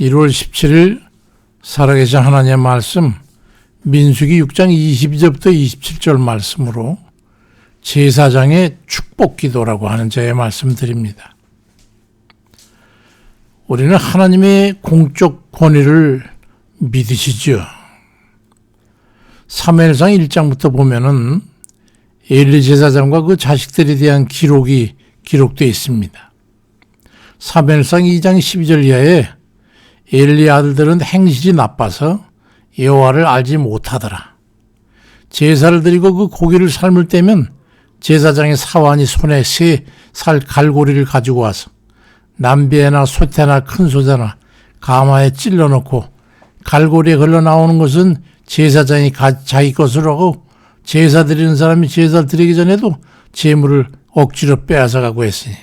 1월 17일 살아계신 하나님의 말씀 민수기 6장 22절부터 27절 말씀으로 제사장의 축복 기도라고 하는 저의 말씀 드립니다. 우리는 하나님의 공적 권위를 믿으시죠. 3회상 1장부터 보면은 엘리 제사장과 그 자식들에 대한 기록이 기록되어 있습니다. 3회상 2장 12절 이하에 엘리 아들들은 행실이 나빠서 여호와를 알지 못하더라. 제사를 드리고 그 고기를 삶을 때면 제사장의 사환이 손에 세살 갈고리를 가지고 와서 남배나 소태나 큰 소자나 가마에 찔러 넣고 갈고리에 걸러 나오는 것은 제사장이 자기 것으로 하고 제사 드리는 사람이 제사 드리기 전에도 재물을 억지로 빼앗아 가고 했으니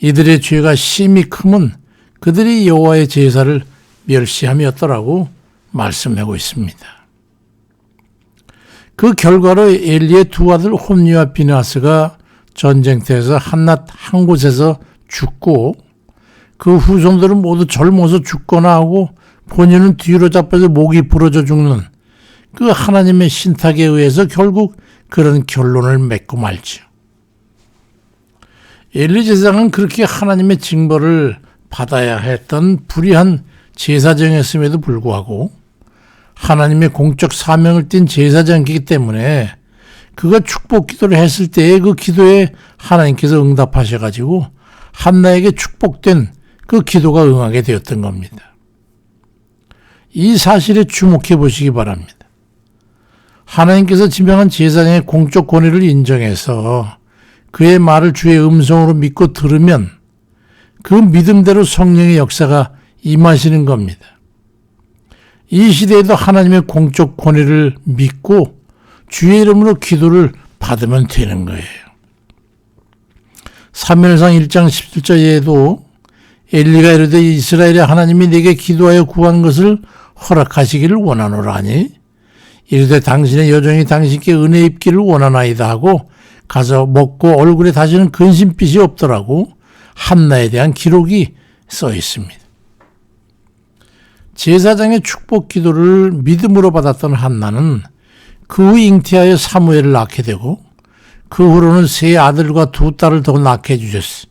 이들의 죄가 심히 크면 그들이 여호와의 제사를 멸시함이었더라고 말씀하고 있습니다. 그 결과로 엘리의 두 아들 홈니와 비나스가 전쟁터에서 한낱 한 곳에서 죽고 그 후손들은 모두 젊어서 죽거나 하고 본인은 뒤로 잡혀서 목이 부러져 죽는 그 하나님의 신탁에 의해서 결국 그런 결론을 맺고 말지요. 엘리 제사장은 그렇게 하나님의 징벌을 받아야 했던 불의한 제사장이었음에도 불구하고 하나님의 공적 사명을 띤 제사장이기 때문에 그가 축복 기도를 했을 때에 그 기도에 하나님께서 응답하셔가지고 한나에게 축복된 그 기도가 응하게 되었던 겁니다. 이 사실에 주목해 보시기 바랍니다. 하나님께서 지명한 제사장의 공적 권위를 인정해서 그의 말을 주의 음성으로 믿고 들으면 그 믿음대로 성령의 역사가 임하시는 겁니다. 이 시대에도 하나님의 공적 권위를 믿고 주의 이름으로 기도를 받으면 되는 거예요. 3일상 1장 17절에도 엘리가 이르되 이스라엘의 하나님이 내게 기도하여 구한 것을 허락하시기를 원하노라 하니 이르되 당신의 여종이 당신께 은혜 입기를 원하나이다 하고 가서 먹고 얼굴에 다시는 근심빛이 없더라고 한나에 대한 기록이 써 있습니다. 제사장의 축복 기도를 믿음으로 받았던 한나는 그 후 잉태하여 사무엘을 낳게 되고 그 후로는 세 아들과 두 딸을 더 낳게 해주셨어.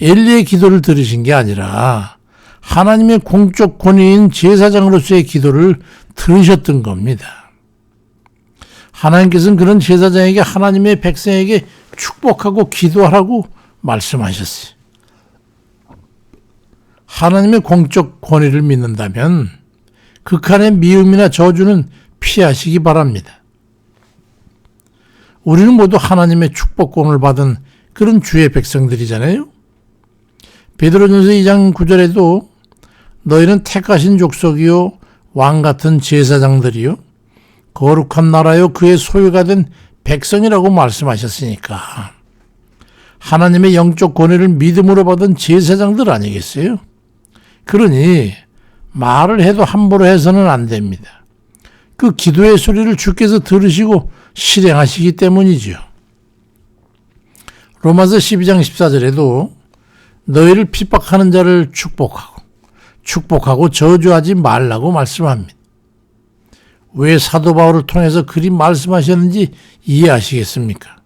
엘리의 기도를 들으신 게 아니라 하나님의 공적 권위인 제사장으로서의 기도를 들으셨던 겁니다. 하나님께서는 그런 제사장에게 하나님의 백성에게 축복하고 기도하라고 말씀하셨어요. 하나님의 공적 권위를 믿는다면 극한의 미움이나 저주는 피하시기 바랍니다. 우리는 모두 하나님의 축복권을 받은 그런 주의 백성들이잖아요. 베드로전서 2장 9절에도 너희는 택하신 족속이요 왕 같은 제사장들이요 거룩한 나라요 그의 소유가 된 백성이라고 말씀하셨으니까 하나님의 영적 권위를 믿음으로 받은 제사장들 아니겠어요? 그러니 말을 해도 함부로 해서는 안 됩니다. 그 기도의 소리를 주께서 들으시고 실행하시기 때문이죠. 로마서 12장 14절에도 너희를 핍박하는 자를 축복하고 축복하고 저주하지 말라고 말씀합니다. 왜 사도 바울을 통해서 그리 말씀하셨는지 이해하시겠습니까?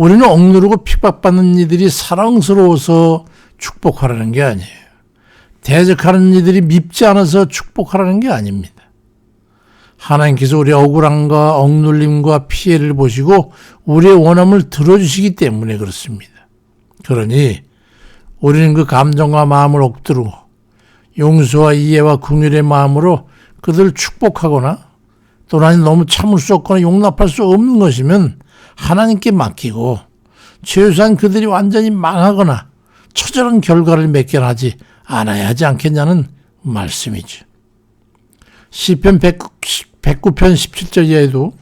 우리는 억누르고 핍박받는 이들이 사랑스러워서 축복하라는 게 아니에요. 대적하는 이들이 밉지 않아서 축복하라는 게 아닙니다. 하나님께서 우리의 억울함과 억눌림과 피해를 보시고 우리의 원함을 들어주시기 때문에 그렇습니다. 그러니 우리는 그 감정과 마음을 옥두르고 용서와 이해와 긍휼의 마음으로 그들을 축복하거나 또는 너무 참을 수 없거나 용납할 수 없는 것이면 하나님께 맡기고 최소한 그들이 완전히 망하거나 처절한 결과를 맺게 하지 않아야 하지 않겠냐는 말씀이죠. 시편 109편 17절에도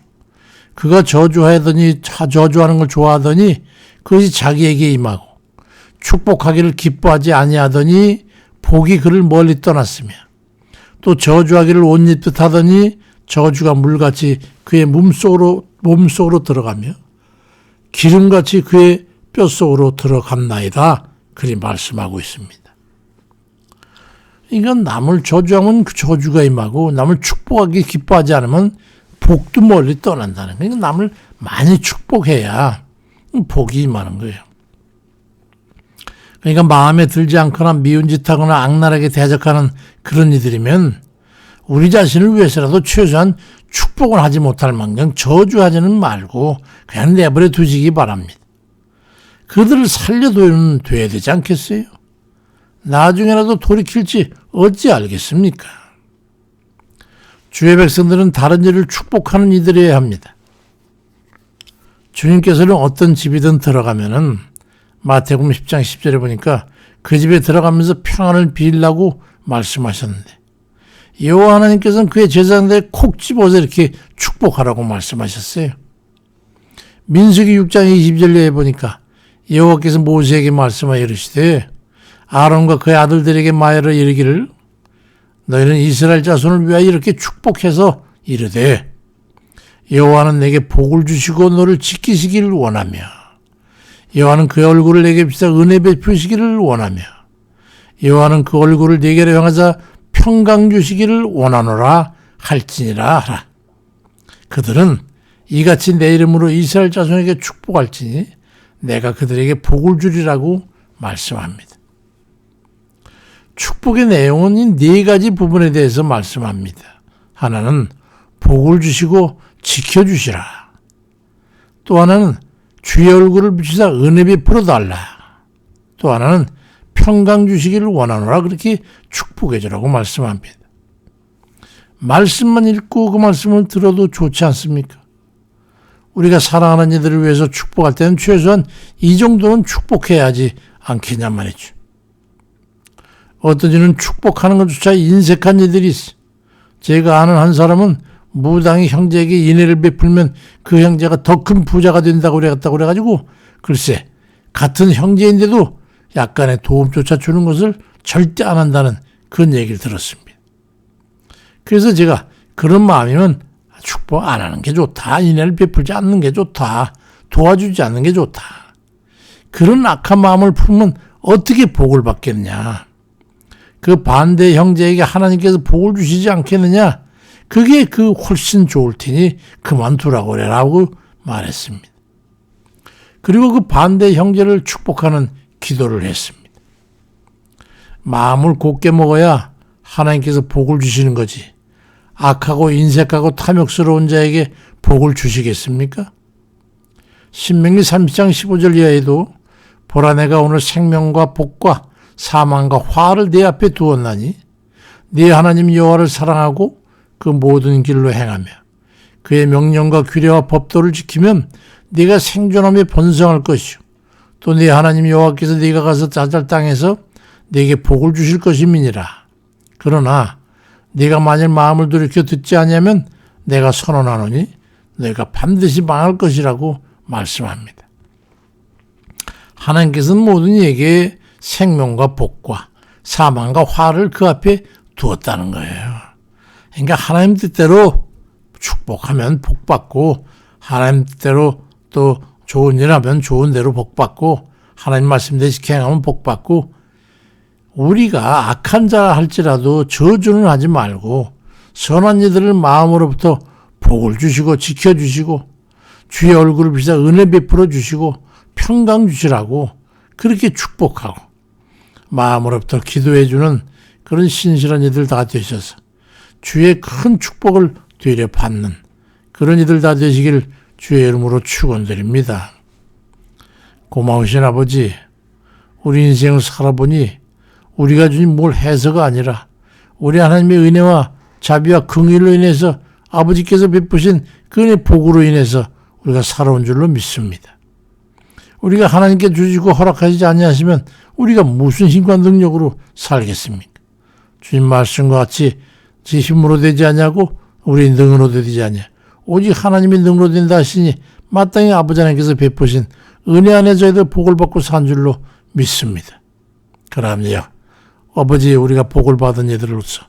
그가 저주하더니 저주하는 걸 좋아하더니 그것이 자기에게 임하고 축복하기를 기뻐하지 아니하더니 복이 그를 멀리 떠났으며 또 저주하기를 옷 입듯 하더니 저주가 물같이 그의 몸속으로 몸속으로 들어가며 기름같이 그의 뼛속으로 들어갔나이다. 그리 말씀하고 있습니다. 이건 남을 저주하면 그 저주가 임하고 남을 축복하기 기뻐하지 않으면 복도 멀리 떠난다는 거예요. 그러니까 남을 많이 축복해야 복이 임하는 거예요. 그러니까 마음에 들지 않거나 미운 짓 하거나 악랄하게 대적하는 그런 이들이면 우리 자신을 위해서라도 최소한 축복을 하지 못할 망정 저주하지는 말고 그냥 내버려 두시기 바랍니다. 그들을 살려두면 돼야 되지 않겠어요? 나중에라도 돌이킬지 어찌 알겠습니까? 주의 백성들은 다른 일을 축복하는 이들이어야 합니다. 주님께서는 어떤 집이든 들어가면은 마태복음 10장 10절에 보니까 그 집에 들어가면서 평안을 빌라고 말씀하셨는데 여호와 하나님께서는 그의 제자들에 콕 집어서 이렇게 축복하라고 말씀하셨어요. 민수기 6장 20절에 보니까 여호와께서 모세에게 말씀하여 이르시되 아론과 그의 아들들에게 말하여 이르기를 너희는 이스라엘 자손을 위하여 이렇게 축복해서 이르되 여호와는 내게 복을 주시고 너를 지키시기를 원하며 여호와는 그의 얼굴을 내게 비사 은혜 베푸시기를 원하며 여호와는 그 얼굴을 내게 향하사 평강 주시기를 원하노라 할지니라 하라. 그들은 이같이 내 이름으로 이스라엘 자손에게 축복할지니 내가 그들에게 복을 주리라고 말씀합니다. 축복의 내용은 이네 가지 부분에 대해서 말씀합니다. 하나는 복을 주시고 지켜주시라. 또 하나는 주의 얼굴을 비추사 은혜 베풀어 달라. 또 하나는 평강 주시기를 원하노라 그렇게 축복해 주라고 말씀합니다. 말씀만 읽고 그 말씀을 들어도 좋지 않습니까? 우리가 사랑하는 이들을 위해서 축복할 때는 최소한 이 정도는 축복해야지 않겠냐 말이죠. 어떤 이는 축복하는 것조차 인색한 이들이 있어. 제가 아는 한 사람은 무당이 형제에게 인해를 베풀면 그 형제가 더 큰 부자가 된다고 그래갔다고 그래가지고 글쎄 같은 형제인데도 약간의 도움조차 주는 것을 절대 안 한다는 그런 얘기를 들었습니다. 그래서 제가 그런 마음이면 축복 안 하는 게 좋다. 인해를 베풀지 않는 게 좋다. 도와주지 않는 게 좋다. 그런 악한 마음을 품으면 어떻게 복을 받겠냐. 그 반대 형제에게 하나님께서 복을 주시지 않겠느냐? 그게 그 훨씬 좋을 테니 그만두라고 그래라고 말했습니다. 그리고 그 반대 형제를 축복하는 기도를 했습니다. 마음을 곱게 먹어야 하나님께서 복을 주시는 거지. 악하고 인색하고 탐욕스러운 자에게 복을 주시겠습니까? 신명기 30장 15절 이하에도 보라 내가 오늘 생명과 복과 사망과 화를 내 앞에 두었나니 네 하나님 여호와를 사랑하고 그 모든 길로 행하며 그의 명령과 규례와 법도를 지키면 네가 생존하며 번성할 것이요 또 네 하나님 여호와께서 네가 가서 자잘 땅에서 네게 복을 주실 것임이니라 그러나 네가 만일 마음을 돌이켜 듣지 않으면 내가 선언하노니 내가 반드시 망할 것이라고 말씀합니다. 하나님께서는 모든 이에게 생명과 복과 사망과 화를 그 앞에 두었다는 거예요. 그러니까 하나님 뜻대로 축복하면 복받고 하나님 뜻대로 또 좋은 일 하면 좋은 대로 복 받고 하나님 말씀대로 행하면 복 받고 우리가 악한 자 할지라도 저주는 하지 말고 선한 이들을 마음으로부터 복을 주시고 지켜 주시고 주의 얼굴을 비사 은혜 베풀어 주시고 평강 주시라고 그렇게 축복하고 마음으로부터 기도해 주는 그런 신실한 이들 다 되셔서 주의 큰 축복을 되려 받는 그런 이들 다 되시길 주의 이름으로 축원드립니다. 고마우신 아버지, 우리 인생을 살아보니 우리가 주님 뭘 해서가 아니라 우리 하나님의 은혜와 자비와 긍휼로 인해서 아버지께서 베푸신 그 은혜 복으로 인해서 우리가 살아온 줄로 믿습니다. 우리가 하나님께 주시고 허락하시지 아니하시면 우리가 무슨 힘과 능력으로 살겠습니까? 주님 말씀과 같이 지 힘으로 되지 않냐고 우리 능으로 되지 않냐. 오직 하나님의 능으로 된다 하시니 마땅히 아버지 하나님께서 베푸신 은혜 안에 저희들 복을 받고 산 줄로 믿습니다. 그럼요. 아버지 우리가 복을 받은 이들로서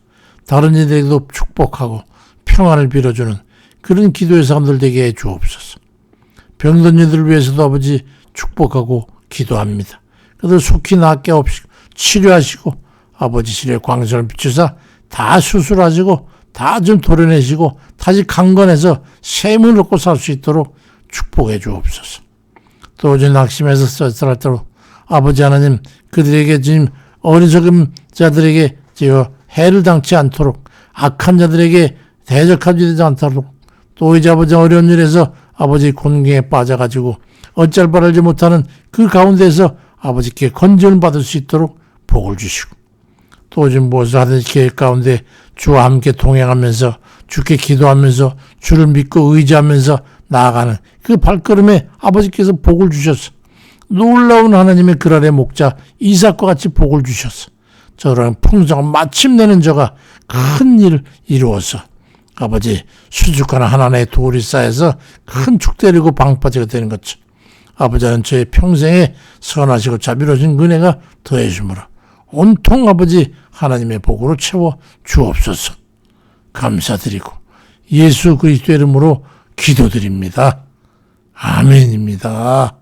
다른 이들에게도 축복하고 평안을 빌어주는 그런 기도의 사람들 되게 해 주옵소서. 병든 이들을 위해서도 아버지 축복하고 기도합니다. 그들 속히 낫게 없이 치료하시고 아버지 실에 광선을 비추사 다 수술하시고 다 좀 도려내시고 다시 강건해서 셈을 얻고 살 수 있도록 축복해 주옵소서. 또 어제 낙심해서 쓰더라도 아버지 하나님 그들에게 지금 어리석은 자들에게 지어 해를 당치 않도록 악한 자들에게 대적하지 않도록 또 이제 아버지 어려운 일에서 아버지 곤경에 빠져가지고 어쩔 바를 알지 못하는 그 가운데서 아버지께 건전을 받을 수 있도록 복을 주시고 무엇을 하든지 계획 가운데 주와 함께 동행하면서 주께 기도하면서 주를 믿고 의지하면서 나아가는 그 발걸음에 아버지께서 복을 주셨어. 놀라운 하나님의 그 아래 목자 이삭과 같이 복을 주셨어. 저런 풍성한 마침내는 저가 큰 일을 이루어서 아버지 수줍거나 하나님의 돌이 쌓여서 큰 축대리고 방파제가 되는 것처럼 아버지는 저의 평생에 선하시고 자비로우신 은혜가 더해 주므로 온통 아버지 하나님의 복으로 채워 주옵소서. 감사드리고 예수 그리스도 이름으로 기도드립니다. 아멘입니다.